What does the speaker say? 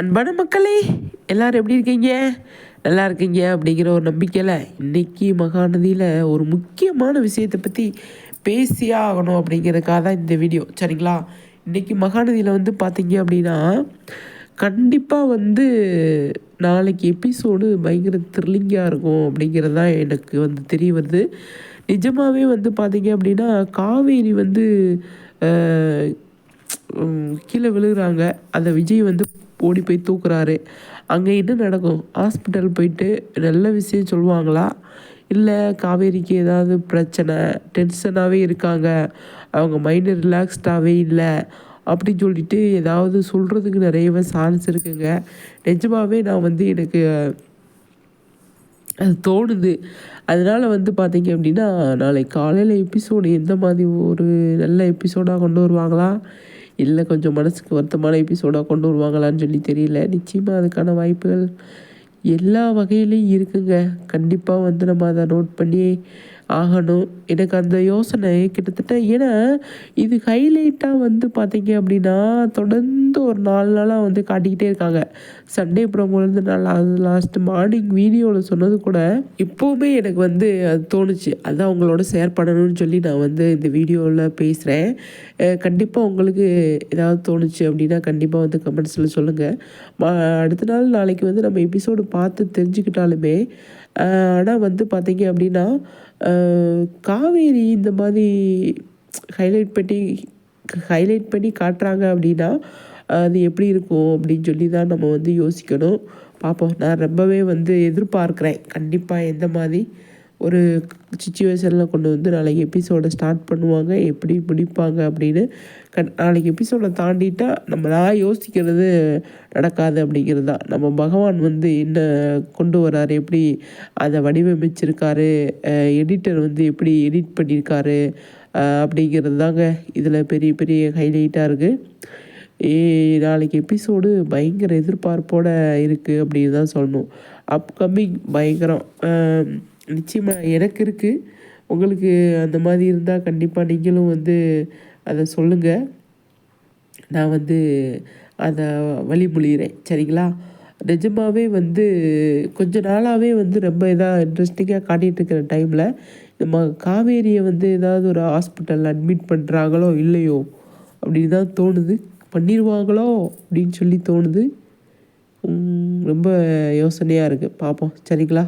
அன்பான மக்களே எல்லோரும் எப்படி இருக்கீங்க? நல்லா இருக்கீங்க அப்படிங்கிற ஒரு நம்பிக்கையில் இன்றைக்கி மகாநதியில் ஒரு முக்கியமான விஷயத்தை பற்றி பேசியே ஆகணும் அப்படிங்கிறதுக்காக தான் இந்த வீடியோ. சரிங்களா? இன்றைக்கி மகாநதியில் வந்து பார்த்தீங்க அப்படின்னா கண்டிப்பாக வந்து நாளைக்கு எபிசோடு பயங்கர த்ரில்லிங்காக இருக்கும் அப்படிங்கிறது தான் எனக்கு வந்து தெரிய வருது. நிஜமாகவே வந்து பார்த்தீங்க அப்படின்னா காவேரி வந்து கீழே விழுகிறாங்க. அந்த விஜய் வந்து ஓடி போய் தூக்குறாரு. அங்கே என்ன நடக்கும்? ஹாஸ்பிட்டல் போயிட்டு நல்ல விஷயம் சொல்லுவாங்களா? இல்லை காவேரிக்கு ஏதாவது பிரச்சனை டென்ஷனாகவே இருக்காங்க. அவங்க மைண்டு ரிலாக்ஸ்டாகவே இல்லை. அப்படின்னு சொல்லிட்டு ஏதாவது சொல்கிறதுக்கு நிறையவே சான்ஸ் இருக்குங்க. நிஜமாகவே நான் வந்து எனக்கு அது தோணுது. அதனால் வந்து பார்த்தீங்க அப்படின்னா நாளைக்கு காலையில் எபிசோடு எந்த மாதிரி ஒரு நல்ல எபிசோடாக கொண்டு வருவாங்களா? இல்லை கொஞ்சம் மனசுக்கு வருத்தமான எபிசோடாக கொண்டு வருவாங்களான்னு சொல்லி தெரியல. நிச்சயமாக அதுக்கான வாய்ப்புகள் எல்லா வகையிலையும் இருக்குங்க. கண்டிப்பாக வந்து நம்ம அதை நோட் பண்ணி ஆகணும். எனக்கு அந்த யோசனை கிட்டத்தட்ட ஏன்னா இது ஹைலைட்டாக வந்து பார்த்தீங்க அப்படின்னா தொடர்ந்து ஒரு நாலு நாளாக வந்து காட்டிக்கிட்டே இருக்காங்க. சண்டே ப்ரோமோலேருந்து நான் லாஸ்ட் மார்னிங் வீடியோவில் சொன்னது கூட இப்போவுமே எனக்கு வந்து அது தோணுச்சு. அதுதான் அவங்களோட ஷேர் பண்ணணும்னு சொல்லி நான் வந்து இந்த வீடியோவில் பேசுகிறேன் கண்டிப்பாக உங்களுக்கு ஏதாவது தோணுச்சு அப்படின்னா கண்டிப்பாக வந்து கமெண்ட்ஸில் சொல்லுங்கள் அடுத்த நாள் நாளைக்கு வந்து நம்ம எபிசோடு பார்த்து தெரிஞ்சுக்கிட்டாலுமே ஆனால் வந்து பார்த்தீங்க அப்படின்னா காவேரி இந்த மாதிரி ஹைலைட் பண்ணி ஹைலைட் பண்ணி காட்டுறாங்க அப்படின்னா அது எப்படி இருக்கும் அப்படின்னு சொல்லி தான் நம்ம வந்து யோசிக்கணும். பார்ப்போம் நான் ரொம்பவே வந்து எதிர்பார்க்குறேன். கண்டிப்பாக எந்த மாதிரி ஒரு சுச்சுவேஷனில் கொண்டு வந்து நாளைக்கு எபிசோடை ஸ்டார்ட் பண்ணுவாங்க எப்படி முடிப்பாங்க அப்படின்னு கண் நாளைக்கு எபிசோடை தாண்டிட்டா நம்ம நான் யோசிக்கிறது நடக்காது அப்படிங்கிறது. தான் நம்ம பகவான் வந்து என்ன கொண்டு வராரு எப்படி அதை வடிவமைச்சிருக்காரு எடிட்டர் வந்து எப்படி எடிட் பண்ணியிருக்காரு அப்படிங்கிறது தாங்க இதில் பெரிய பெரிய ஹைலைட்டாக இருக்குது ஏ நாளைக்கு எபிசோடு பயங்கர எதிர்பார்ப்போடு இருக்குது அப்படின்னு தான் சொல்லணும். அப்கமிங் பயங்கரம் நிச்சயமாக எனக்கு இருக்குது உங்களுக்கு அந்த மாதிரி இருந்தால் கண்டிப்பாக நீங்களும் வந்து அதை சொல்லுங்கள் நான் வந்து அதை வழிமொழிகிறேன் சரிங்களா? நிஜமாகவே வந்து கொஞ்ச நாளாகவே வந்து ரொம்ப இதாக இன்ட்ரெஸ்டிங்காக காட்டிகிட்ருக்கிற டைமில் நம்ம காவேரியை வந்து ஏதாவது ஒரு ஹாஸ்பிட்டலில் அட்மிட் பண்ணுறாங்களோ இல்லையோ அப்படின்னு தான் தோணுது. பண்ணிடுவாங்களோ அப்படின்னு சொல்லி தோணுது. ரொம்ப யோசனையாக இருக்குது பார்ப்போம் சரிங்களா?